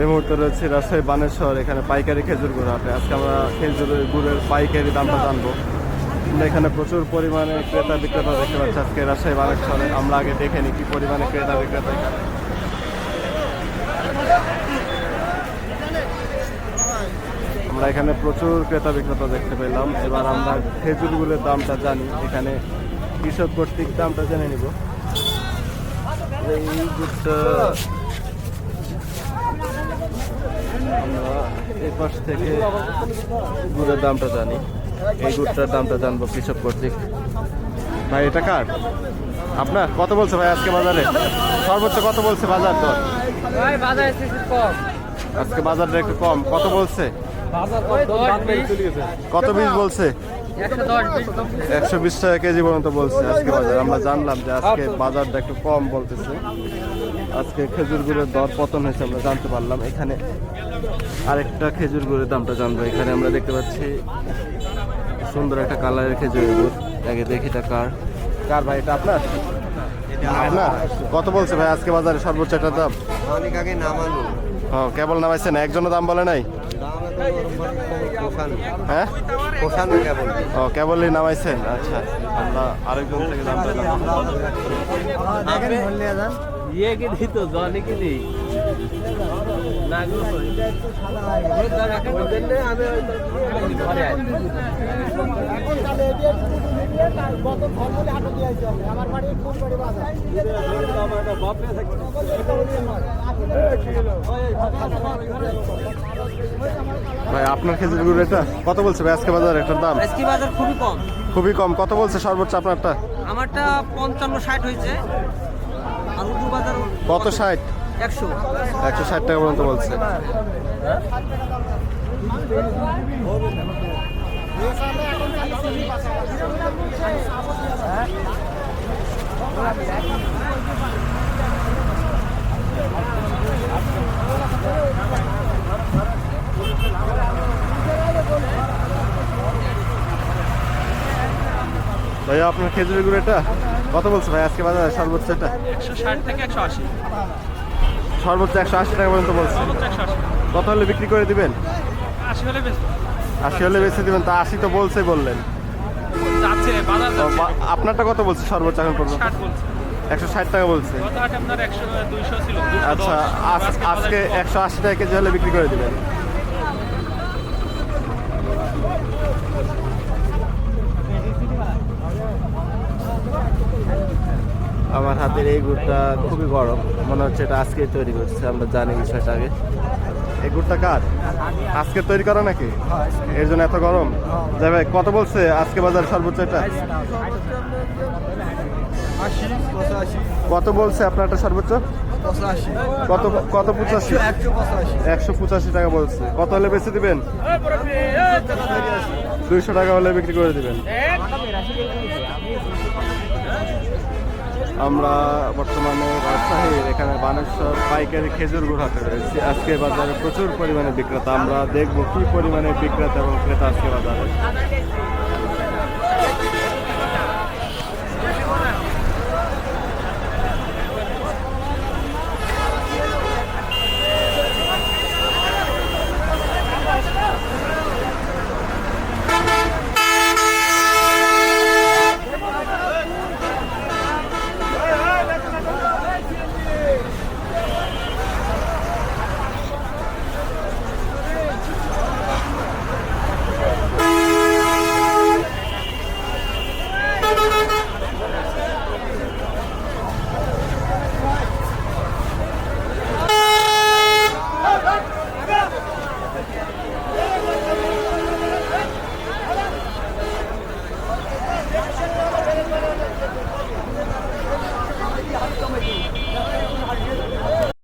এই মুহূর্তে রয়েছে রাজশাহী বানেশ্বর, এখানে পাইকারি খেজুর গুড় হাটে। আজকে আমরা খেজুরের গুড়ের পাইকারি দামটা জানব। আমরা এখানে প্রচুর পরিমাণে ক্রেতা বিক্রেতা দেখতে পাচ্ছি। আজকে রাজশাহী বানেশ্বরে আমরা আগে দেখে নিই কি পরিমাণে ক্রেতা বিক্রেতা এখানে। আমরা এখানে প্রচুর ক্রেতা বিক্রেতা দেখতে পেলাম। এবার আমরা খেজুর খেজুরগুলোর দামটা জানি। এখানে কৃষক কর্তৃক দামটা জেনে নিব। এই গুড়টা আমরা এই পাশ থেকে গুড়ের দামটা জানি। এই গুড়টার দামটা জানব কৃষক কর্তৃক। ভাই এটা কার? আপনার? কত বলছে ভাই আজকে বাজারে? সর্বোচ্চ কত বলছে বাজার দর? ভাই বাজার এসেছে কম। আজকে বাজারটা একটু কম। কত বলছে? কত বীজ বলছে? একশো বিশ টাকা কেজি পর্যন্ত বলছে আজকে বাজার। আমরা জানলাম যে আজকে বাজারটা একটু কম বলতেছে। আজকে খেজুর গুড়ের দর পতন হয়েছে আমরা জানতে পারলাম। এখানে আরেকটা খেজুর গুড়ের দামটা জানব। এখানে আমরা দেখতে পাচ্ছি সুন্দর একটা কালারের খেজুর গুড়। আগে দেখি এটা কার। কার ভাই এটা আপনার? আপনার? কত বলছে ভাই আজকে বাজারে সর্বোচ্চ একটা দাম? অনেক আগে নামানো। হ্যাঁ কেবল নামাইছেন একজনও দাম বলে নাই? হ্যাঁ? কেবল। ও কেবলই নামাইছেন আচ্ছা। আমরা আরেকজন থেকে দামটা ইয়ে কি দিত জলে কি দিই না ভাই আপনার খেজুর গুড় এটা কত বলছে ভাই? আজকে বাজার এটার দাম? আজকে বাজার খুবই কম। খুবই কম। কত বলছে সর্বোচ্চ আপনারটা? আমারটা পঞ্চান্ন ষাট হয়েছে। আর উর্দু বাজার কত ষাট? একশো। একশো ষাট টাকা পর্যন্ত বলছে। ভাইয়া আপনার খেজুরের গুড় এটা? কত বলছে ভাই? আজকে বাজারে সর্বোচ্চ এটা? একশো ষাট থেকে একশো আশি। সর্বোচ্চ একশো আশি টাকা পর্যন্ত বলছে। কত হলে বিক্রি করে দিবেন? আশি হলে আশি হলে বেশি দিবেন তা আশি তো বলছে বললেন। আপনারটা কত বলছে সর্বোচ্চ এখন পর্যন্ত? একশো ষাট টাকা বলছে। গত হাটে আপনার একশো দুইশো ছিল 210 আচ্ছা আজ- আজকে। একশো আশি টাকা কেজি হলে বিক্রি করে দিবেন। আমার হাতের এই গুড়টা খুবই গরম। মনে হচ্ছে এটা আজকে তৈরি করছে, আমরা জানি বিষয়টা আগে। এই গুড়টা কার? আজকে তৈরি করা নাকি? এর জন্য এত গরম? যাই ভাই, কত বলছে আজকে বাজার সর্বোচ্চ এটা? কত বলছে আপনার একটা সর্বোচ্চ? কত কত পঁচাশি? একশো পঁচাশি টাকা বলছে। কত হলে বেচে দিবেন? দুইশো টাকা হলে বিক্রি করে দিবেন। আমরা বর্তমানে রাজশাহীর এখানে বানেশ্বর পাইকারি খেজুর গুড়াতে রয়েছি। আজকে বাজারে প্রচুর পরিমাণে বিক্রেতা। আমরা দেখব কি পরিমাণে বিক্রেতা এবং ক্রেতা আজকে বাজারে।